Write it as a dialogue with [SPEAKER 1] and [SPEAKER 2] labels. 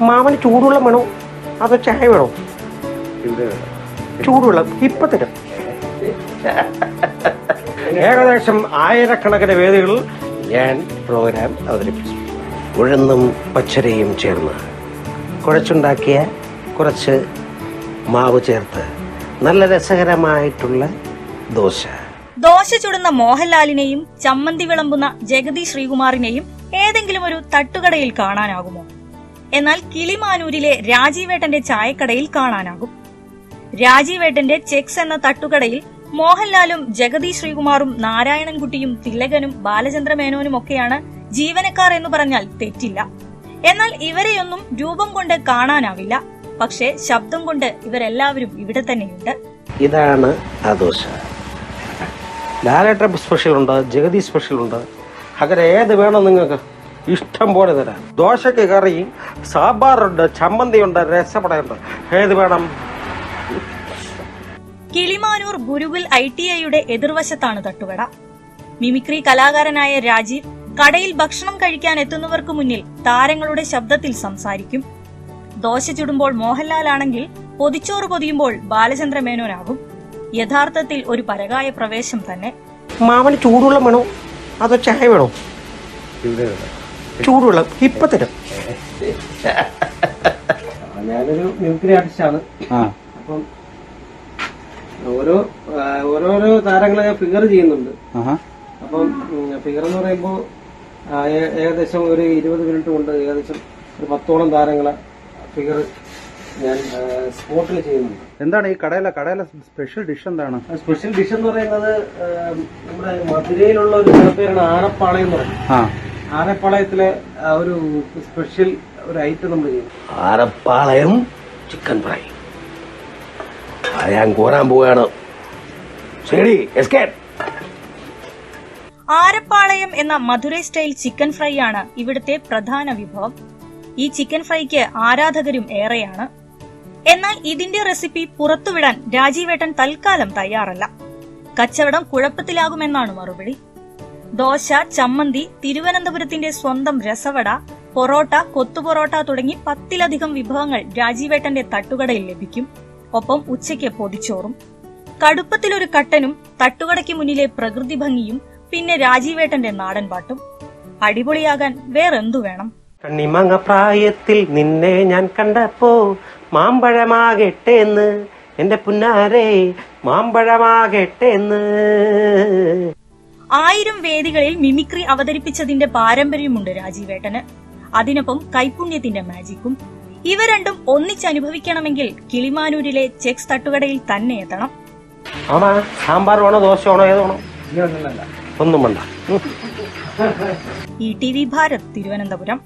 [SPEAKER 1] മാമന് ചൂടുവെള്ളം വേണോ അതോ ചായ വേണോ? ചൂടുവെള്ളം. ഇപ്പൊ തരും. ഏകദേശം ആയിരക്കണക്കിന് വേദികളിൽ ഞാൻ പ്രോഗ്രാം അവതരിപ്പിച്ചു. ഉഴന്നും പച്ചരയും ചേർന്ന് കുഴച്ചുണ്ടാക്കിയ കുറച്ച് മാവ് ചേർത്ത് നല്ല രസകരമായിട്ടുള്ള ദോശ.
[SPEAKER 2] ദോശ ചുടുന്ന മോഹൻലാലിനെയും ചമ്മന്തി വിളമ്പുന്ന ജഗതി ശ്രീകുമാറിനെയും ഏതെങ്കിലും ഒരു തട്ടുകടയിൽ കാണാനാകുമോ? എന്നാൽ കിളിമാനൂരിലെ രാജീവേട്ടന്റെ ചായക്കടയിൽ കാണാനാകും. രാജീവേട്ടന്റെ ചെക്സ് എന്ന തട്ടുകടയിൽ മോഹൻലാലും ജഗതി ശ്രീകുമാറും നാരായണൻകുട്ടിയും തിലകനും ബാലചന്ദ്ര മേനോനും ഒക്കെയാണ് ജീവനക്കാർ എന്ന് പറഞ്ഞാൽ തെറ്റില്ല. എന്നാൽ ഇവരെയൊന്നും രൂപം കൊണ്ട് കാണാനാവില്ല. പക്ഷേ ശബ്ദം കൊണ്ട് ഇവരെല്ലാവരും ഇവിടെ തന്നെയുണ്ട്.
[SPEAKER 1] ഇതാണ് ആ സ്പെഷ്യൽ ഉണ്ട്? ജഗതി സ്പെഷ്യൽ ഉണ്ട്? അങ്ങനെ ഏത് വേണം നിങ്ങൾക്ക്? ഇഷ്ടം പോലെ തരാം. ദോശയ്ക്ക് കറി സാമ്പാറുണ്ട് ചമ്മന്തിയുണ്ട് രസപ്പടയുണ്ട് ഏത് വേണം?
[SPEAKER 2] കിളിമാനൂർ ഗുരുകുൽ ഐ ടി ഐയുടെ എതിർവശത്താണ് തട്ടുകട. മിമിക്രി കലാകാരനായ രാജീവ് കടയിൽ ഭക്ഷണം കഴിക്കാൻ എത്തുന്നവർക്ക് മുന്നിൽ താരങ്ങളുടെ ശബ്ദത്തിൽ സംസാരിക്കും. ദോശ ചുടുമ്പോൾ മോഹൻലാലാണെങ്കിൽ പൊതിച്ചോറ് പൊതിയുമ്പോൾ ബാലചന്ദ്ര മേനോനാകും. യഥാർത്ഥത്തിൽ ഒരു പരകായ പ്രവേശം തന്നെ.
[SPEAKER 1] മാമന് ചൂടുള്ള മണോ? അതോ ചായ വേണോ. ചൂടുവെള്ളം ഇപ്പൊ തരും. ഞാനൊരു മിമിക്രി ആർട്ടിസ്റ്റാണ് അപ്പം ഓരോ ഓരോരോ താരങ്ങളെ ഫിഗർ ചെയ്യുന്നുണ്ട്. അപ്പം ഫിഗർ എന്ന് പറയുമ്പോൾ ഏകദേശം ഒരു ഇരുപത് മിനിറ്റ് കൊണ്ട് ഏകദേശം ഒരു പത്തോളം താരങ്ങളെ ഫിഗർ ഞാൻ സ്പോട്ടിൽ ചെയ്യുന്നുണ്ട്.
[SPEAKER 3] എന്താണ് ഈ കടയിലെ കടയിലെ സ്പെഷ്യൽ ഡിഷ് എന്താണ്?
[SPEAKER 1] സ്പെഷ്യൽ ഡിഷ് എന്ന് പറയുന്നത് നമ്മുടെ മധുരയിലുള്ള ഒരു പേരാണ് ആനപ്പാളയം എന്ന് പറയുന്നത്
[SPEAKER 3] ആ.
[SPEAKER 1] ആനപ്പാളയത്തിലെ ഒരു സ്പെഷ്യൽ ഒരു ഐറ്റം നമ്മൾ ചെയ്യും ആനപ്പാളയം ചിക്കൻ ഫ്രൈ അത് ഞാൻ കോരാൻ പോവുകയാണ്. ശരി എസ്കേപ്പ്
[SPEAKER 2] ആരപ്പാളയം എന്ന മധുരൈ സ്റ്റൈൽ ചിക്കൻ ഫ്രൈ ആണ് ഇവിടുത്തെ പ്രധാന വിഭവം. ഈ ചിക്കൻ ഫ്രൈക്ക് ആരാധകരും ഏറെയാണ്. എന്നാൽ ഇതിന്റെ റെസിപ്പി പുറത്തുവിടാൻ രാജീവേട്ടൻ തൽക്കാലം തയ്യാറല്ല. കച്ചവടം കുഴപ്പത്തിലാകുമെന്നാണ് മറുപടി. ദോശ ചമ്മന്തി തിരുവനന്തപുരത്തിന്റെ സ്വന്തം രസവട പൊറോട്ട കൊത്തുപൊറോട്ട തുടങ്ങി പത്തിലധികം വിഭവങ്ങൾ രാജീവേട്ടന്റെ തട്ടുകടയിൽ ലഭിക്കും. ഒപ്പം ഉച്ചയ്ക്ക് പൊതിച്ചോറും. കടുപ്പത്തിലൊരു കട്ടനും തട്ടുകടയ്ക്ക് മുന്നിലെ പ്രകൃതി ഭംഗിയും പിന്നെ രാജീവേട്ടന്റെ നാടൻ പാട്ടും. അടിപൊളിയാകാൻ വേറെന്തു വേണം?
[SPEAKER 1] കണ്ണിമങ്ങ പ്രായത്തിൽ നിന്നെ ഞാൻ കണ്ടപ്പോ മാമ്പഴമാകട്ടെ എന്ന് എന്റെ പുന്നാരെ മാമ്പഴമാകട്ടെ എന്ന്
[SPEAKER 2] ആയിരം വേദികളിൽ മിമിക്രി അവതരിപ്പിച്ചതിന്റെ പാരമ്പര്യമുണ്ട് രാജീവേട്ടന്. അതിനൊപ്പം കൈപുണ്യത്തിന്റെ മാജിക്കും. ഇവ രണ്ടും ഒന്നിച്ചനുഭവിക്കണമെങ്കിൽ കിളിമാനൂരിലെ ചെക്സ് തട്ടുകടയിൽ തന്നെ എത്തണം.
[SPEAKER 1] സാമ്പാർ വേണോ ദോശ വേണോ ഒന്നും വേണ്ട.
[SPEAKER 2] E T V Bharat Thiruvananthapuram.